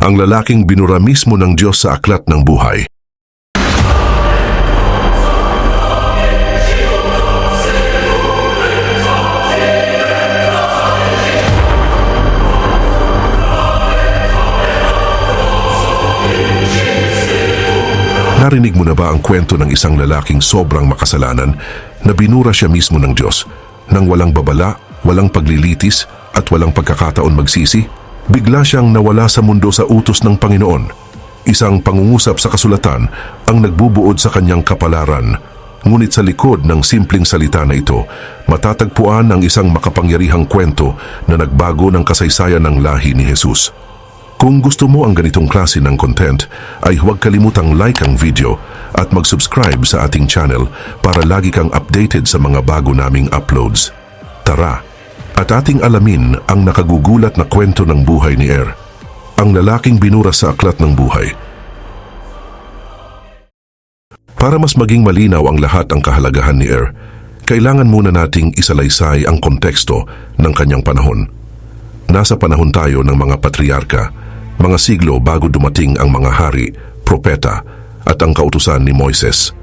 ang lalaking binura mismo ng Diyos sa aklat ng buhay. Narinig mo na ba ang kwento ng isang lalaking sobrang makasalanan na binura siya mismo ng Diyos nang walang babala, walang paglilitis at walang pagkakataon magsisi? Bigla siyang nawala sa mundo sa utos ng Panginoon. Isang pangungusap sa kasulatan ang nagbubuod sa kanyang kapalaran. Ngunit sa likod ng simpleng salita na ito, matatagpuan ang isang makapangyarihang kwento na nagbago ng kasaysayan ng lahi ni Jesus. Kung gusto mo ang ganitong klase ng content, ay huwag kalimutang like ang video at mag-subscribe sa ating channel para lagi kang updated sa mga bago naming uploads. Tara, at ating alamin ang nakagugulat na kwento ng buhay ni Er, ang lalaking binura sa aklat ng buhay. Para mas maging malinaw ang lahat ang kahalagahan ni Er, kailangan muna nating isalaysay ang konteksto ng kanyang panahon. Nasa panahon tayo ng mga patriarka, mga siglo bago dumating ang mga hari, propeta at ang kautusan ni Moises.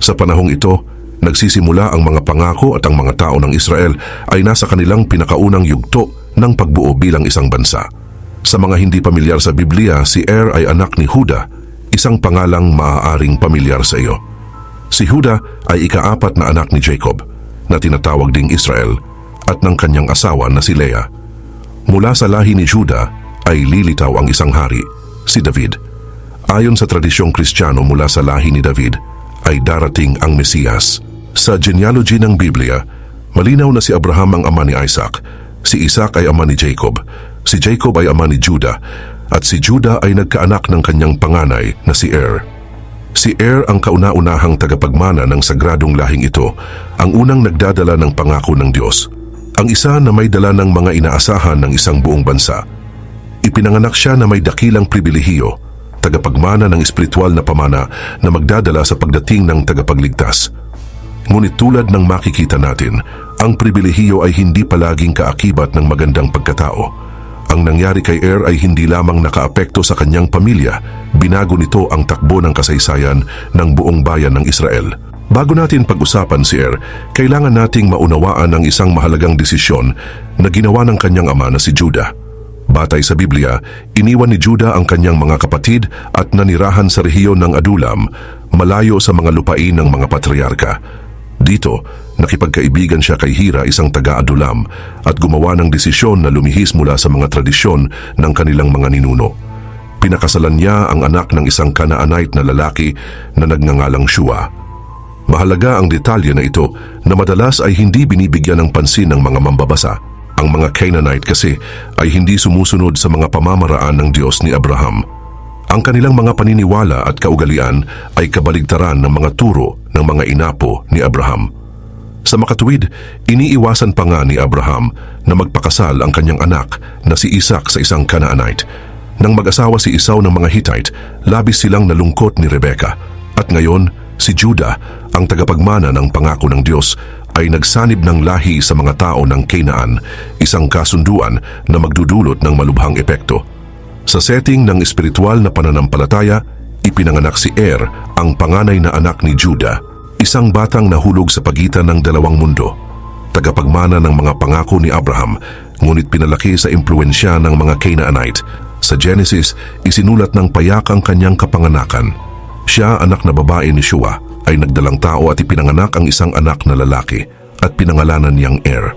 Sa panahong ito, nagsisimula ang mga pangako at ang mga tao ng Israel ay nasa kanilang pinakaunang yugto ng pagbuo bilang isang bansa. Sa mga hindi pamilyar sa Biblia, si Er ay anak ni Huda, isang pangalang maaaring pamilyar sa iyo. Si Huda ay ikaapat na anak ni Jacob, na tinatawag ding Israel, at ng kanyang asawa na si Leah. Mula sa lahi ni Juda ay lilitaw ang isang hari, si David. Ayon sa tradisyong Kristiyano mula sa lahi ni David, ay darating ang Mesiyas. Sa genealogy ng Biblia, malinaw na si Abraham ang ama ni Isaac, si Isaac ay ama ni Jacob, si Jacob ay ama ni Judah, at si Judah ay nagkaanak ng kanyang panganay na si Er. Si Er ang kauna-unahang tagapagmana ng sagradong lahing ito, ang unang nagdadala ng pangako ng Diyos. Ang isa na may dala ng mga inaasahan ng isang buong bansa. Ipinanganak siya na may dakilang pribilehiyo, tagapagmana ng espiritual na pamana na magdadala sa pagdating ng tagapagligtas. Ngunit tulad ng makikita natin, ang pribilehiyo ay hindi palaging kaakibat ng magandang pagkatao. Ang nangyari kay Er ay hindi lamang nakaapekto sa kanyang pamilya, binago nito ang takbo ng kasaysayan ng buong bayan ng Israel. Bago natin pag-usapan si Er, kailangan nating maunawaan ang isang mahalagang desisyon na ginawa ng kanyang ama na si Judah. Batay sa Biblia, iniwan ni Judah ang kanyang mga kapatid at nanirahan sa rehiyon ng Adulam, malayo sa mga lupain ng mga patriarka. Dito, nakipagkaibigan siya kay Hira isang taga-Adulam at gumawa ng desisyon na lumihis mula sa mga tradisyon ng kanilang mga ninuno. Pinakasalan niya ang anak ng isang Kanaanite na lalaki na nagngangalang Shua. Mahalaga ang detalye na ito na madalas ay hindi binibigyan ng pansin ng mga mambabasa. Ang mga Canaanite kasi ay hindi sumusunod sa mga pamamaraan ng Diyos ni Abraham. Ang kanilang mga paniniwala at kaugalian ay kabaligtaran ng mga turo ng mga inapo ni Abraham. Sa makatuwid, iniiwasan pa nga ni Abraham na magpakasal ang kanyang anak na si Isaac sa isang Canaanite. Nang mag-asawa si Esau ng mga Hittite, labis silang nalungkot ni Rebecca. At ngayon, si Judah, ang tagapagmana ng pangako ng Diyos, ay nagsanib ng lahi sa mga tao ng Canaan, isang kasunduan na magdudulot ng malubhang epekto. Sa setting ng espiritual na pananampalataya, ipinanganak si Er, ang panganay na anak ni Judah, isang batang nahulog sa pagitan ng dalawang mundo. Tagapagmana ng mga pangako ni Abraham, ngunit pinalaki sa impluensya ng mga Canaanite. Sa Genesis, isinulat ng payak ang kanyang kapanganakan. Siya, anak na babae ni Shua, ay nagdalang tao at ipinanganak ang isang anak na lalaki at pinangalanan niyang Er.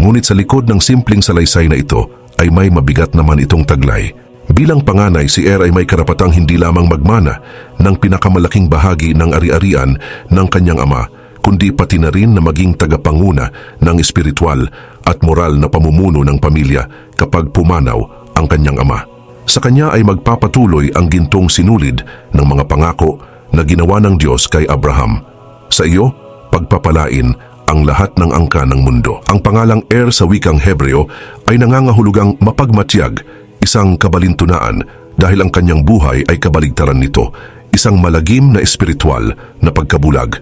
Ngunit sa likod ng simpleng salaysay na ito ay may mabigat naman itong taglay. Bilang panganay, si Er ay may karapatang hindi lamang magmana ng pinakamalaking bahagi ng ari-arian ng kanyang ama, kundi pati na rin na maging tagapanguna ng espiritual at moral na pamumuno ng pamilya kapag pumanaw ang kanyang ama. Sa kanya ay magpapatuloy ang gintong sinulid ng mga pangako na ginawa ng Diyos kay Abraham. Sa iyo, pagpapalain ang lahat ng angka ng mundo. Ang pangalang Er sa wikang Hebreo ay nangangahulugang mapagmatyag, isang kabalintunaan dahil ang kanyang buhay ay kabaligtaran nito, isang malagim na espiritual na pagkabulag.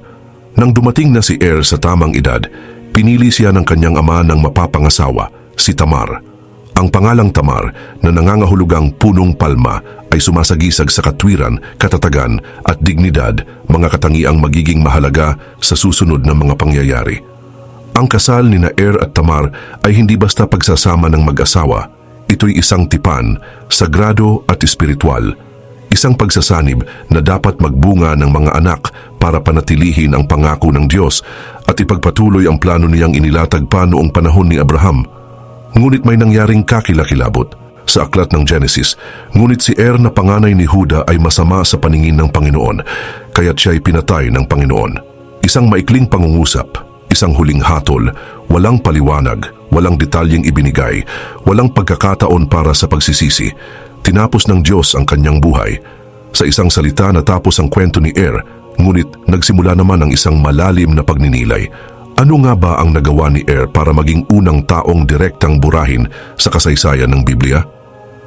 Nang dumating na si Er sa tamang edad, pinili siya ng kanyang ama ng mapapangasawa, si Tamar. Ang pangalang Tamar na nangangahulugang punong palma ay sumasagisag sa katwiran, katatagan at dignidad, mga katangiang magiging mahalaga sa susunod na mga pangyayari. Ang kasal ni na Er at Tamar ay hindi basta pagsasama ng mag-asawa. Ito'y isang tipan, sagrado at espiritual. Isang pagsasanib na dapat magbunga ng mga anak para panatilihin ang pangako ng Diyos at ipagpatuloy ang plano niyang inilatag pa noong panahon ni Abraham. Ngunit may nangyaring kakilakilabot sa aklat ng Genesis. Ngunit si Er na panganay ni Huda ay masama sa paningin ng Panginoon, kaya't siya ay pinatay ng Panginoon. Isang maikling pangungusap, isang huling hatol, walang paliwanag, walang detalyeng ibinigay, walang pagkakataon para sa pagsisisi. Tinapos ng Diyos ang kanyang buhay. Sa isang salita natapos ang kwento ni Er, ngunit nagsimula naman ang isang malalim na pagninilay. Ano nga ba ang nagawa ni Er para maging unang taong direktang burahin sa kasaysayan ng Biblia?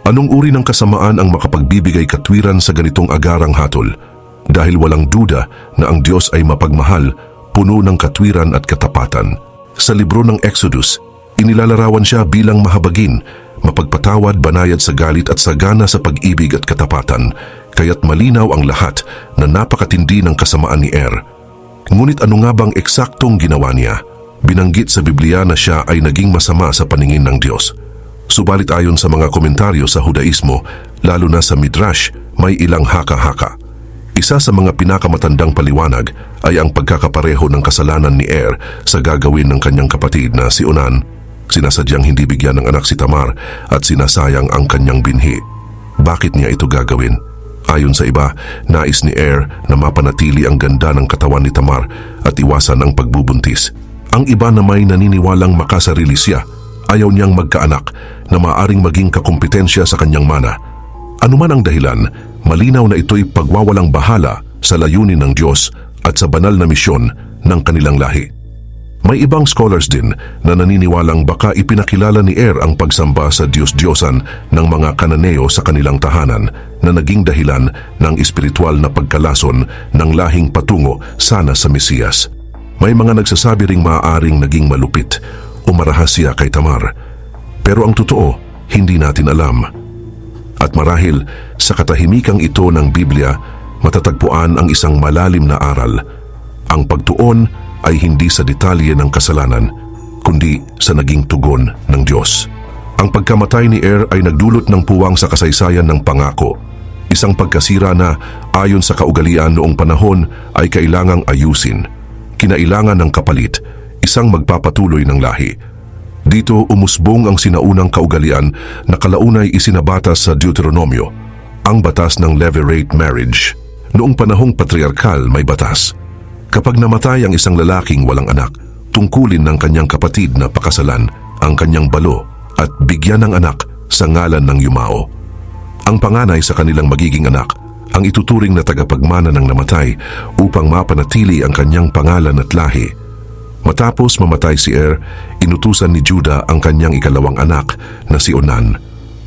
Anong uri ng kasamaan ang makapagbibigay katwiran sa ganitong agarang hatol? Dahil walang duda na ang Diyos ay mapagmahal, puno ng katwiran at katapatan. Sa libro ng Exodus, inilalarawan siya bilang mahabagin, mapagpatawad, banayad sa galit at sagana sa pag-ibig at katapatan, kaya't malinaw ang lahat na napakatindi ng kasamaan ni Er. Ngunit ano nga bang eksaktong ginawa niya? Binanggit sa Biblia na siya ay naging masama sa paningin ng Diyos. Subalit ayon sa mga komentaryo sa Hudaismo, lalo na sa Midrash, may ilang haka-haka. Isa sa mga pinakamatandang paliwanag ay ang pagkakapareho ng kasalanan ni Er sa gagawin ng kanyang kapatid na si Onan. Sinasadyang hindi bigyan ng anak si Tamar at sinasayang ang kanyang binhi. Bakit niya ito gagawin? Ayon sa iba, nais ni Er na mapanatili ang ganda ng katawan ni Tamar at iwasan ang pagbubuntis. Ang iba na may naniniwalang makasarili siya, ayaw niyang magkaanak na maaring maging kakumpetensya sa kanyang mana. Ano man ang dahilan, malinaw na ito'y pagwawalang bahala sa layunin ng Diyos at sa banal na misyon ng kanilang lahi. May ibang scholars din na naniniwalang baka ipinakilala ni Er ang pagsamba sa Diyos-Diyosan ng mga Kananeo sa kanilang tahanan na naging dahilan ng espiritual na pagkalason ng lahing patungo sana sa Mesiyas. May mga nagsasabi ring maaaring naging malupit o marahasya kay Tamar. Pero ang totoo, hindi natin alam. At marahil sa katahimikang ito ng Biblia, matatagpuan ang isang malalim na aral. Ang pagtuon ay hindi sa detalye ng kasalanan, kundi sa naging tugon ng Diyos. Ang pagkamatay ni Er ay nagdulot ng puwang sa kasaysayan ng pangako. Isang pagkasira na ayon sa kaugalian noong panahon ay kailangang ayusin. Kinailangan ng kapalit, isang magpapatuloy ng lahi. Dito umusbong ang sinaunang kaugalian na kalaunay isinabatas sa Deuteronomio, ang batas ng levirate marriage. Noong panahong patriarkal may batas. Kapag namatay ang isang lalaking walang anak, tungkulin ng kanyang kapatid na pakasalan ang kanyang balo at bigyan ng anak sa ngalan ng yumao. Ang panganay sa kanilang magiging anak ang ituturing na tagapagmana ng namatay upang mapanatili ang kanyang pangalan at lahi. Matapos mamatay si Er, inutusan ni Juda ang kanyang ikalawang anak na si Onan.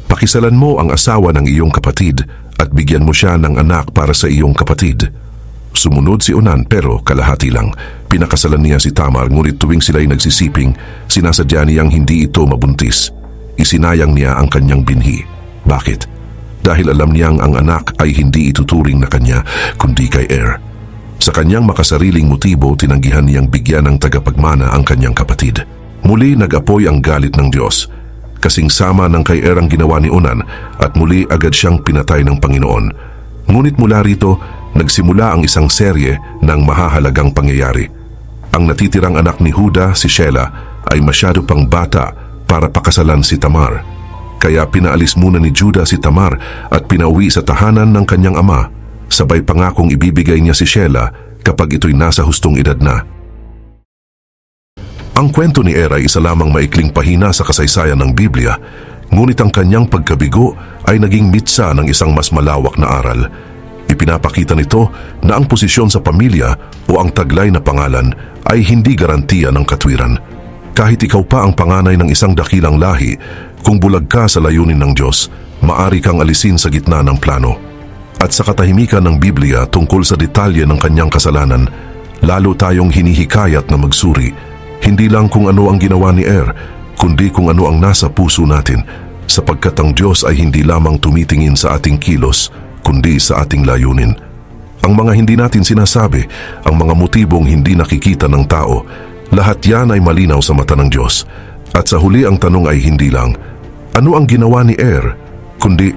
Pakisalan mo ang asawa ng iyong kapatid at bigyan mo siya ng anak para sa iyong kapatid. Sumunod si Onan pero kalahati lang. Pinakasalan niya si Tamar ngunit tuwing sila'y nagsisiping, sinasadya niyang hindi ito mabuntis. Isinayang niya ang kanyang binhi. Bakit? Dahil alam niyang ang anak ay hindi ituturing na kanya kundi kay Er. Sa kanyang makasariling motibo, tinanggihan niyang bigyan ng tagapagmana ang kanyang kapatid. Muli nag-apoy ang galit ng Diyos. Kasing sama ng kay Er ang ginawa ni Onan at muli agad siyang pinatay ng Panginoon. Ngunit mula rito, nagsimula ang isang serye ng mahahalagang pangyayari. Ang natitirang anak ni Huda, si Sheila, ay masyado pang bata para pakasalan si Tamar. Kaya pinaalis muna ni Judah si Tamar at pinauwi sa tahanan ng kanyang ama. Sabay pangakong ibibigay niya si Sheila kapag ito'y nasa hustong edad na. Ang kwento ni Er ay isa lamang maikling pahina sa kasaysayan ng Biblia, ngunit ang kanyang pagkabigo ay naging mitsa ng isang mas malawak na aral. Ipinapakita nito na ang posisyon sa pamilya o ang taglay na pangalan ay hindi garantiya ng katwiran. Kahit ikaw pa ang panganay ng isang dakilang lahi, kung bulag ka sa layunin ng Diyos, maari kang alisin sa gitna ng plano. At sa katahimikan ng Biblia tungkol sa detalye ng kanyang kasalanan, lalo tayong hinihikayat na magsuri, hindi lang kung ano ang ginawa ni Er, kundi kung ano ang nasa puso natin sapagkat ang Diyos ay hindi lamang tumitingin sa ating kilos, kundi sa ating layunin. Ang mga hindi natin sinasabi, ang mga motibong hindi nakikita ng tao, lahat yan ay malinaw sa mata ng Diyos. At sa huli ang tanong ay hindi lang, ano ang ginawa ni Er? Kundi,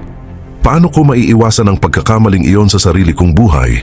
paano ko maiiwasan ang pagkakamaling iyon sa sarili kong buhay